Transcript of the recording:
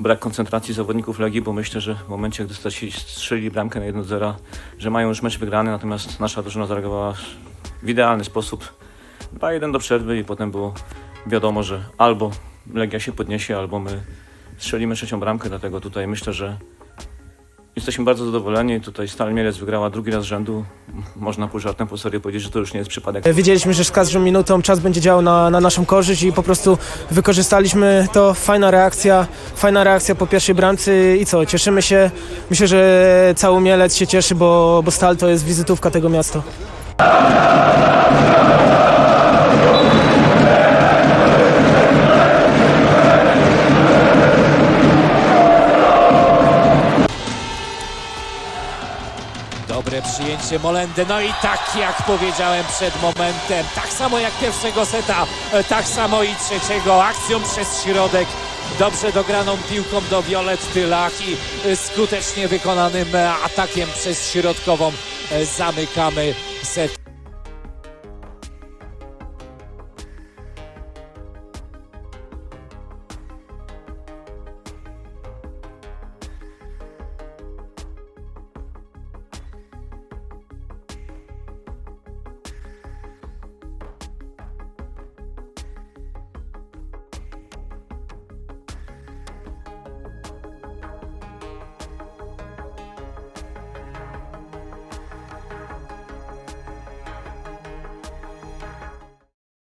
brak koncentracji zawodników Legii, bo myślę, że w momencie, gdy stracili- strzelili bramkę na 1-0, że mają już mecz wygrany, natomiast nasza drużyna zareagowała w idealny sposób. 2-1 do przerwy i potem było wiadomo, że albo Legia się podniesie, albo my strzelimy trzecią bramkę, dlatego tutaj myślę, że jesteśmy bardzo zadowoleni. Tutaj Stal Mielec wygrała drugi raz z rzędu. Można pół żartem, pół serio powiedzieć, że to już nie jest przypadek. Wiedzieliśmy, że z każdą minutą czas będzie działał na, na naszą korzyść i po prostu wykorzystaliśmy to. Fajna reakcja, fajna reakcja po pierwszej bramce i co, cieszymy się. Myślę, że cały Mielec się cieszy, bo, bo Stal to jest wizytówka tego miasta. Dobre przyjęcie Molendy, no i tak jak powiedziałem przed momentem, tak samo jak pierwszego seta, e, tak samo i trzeciego, akcją przez środek, dobrze dograną piłką do Violetty Lach i e, skutecznie wykonanym e, atakiem przez środkową zamykamy set.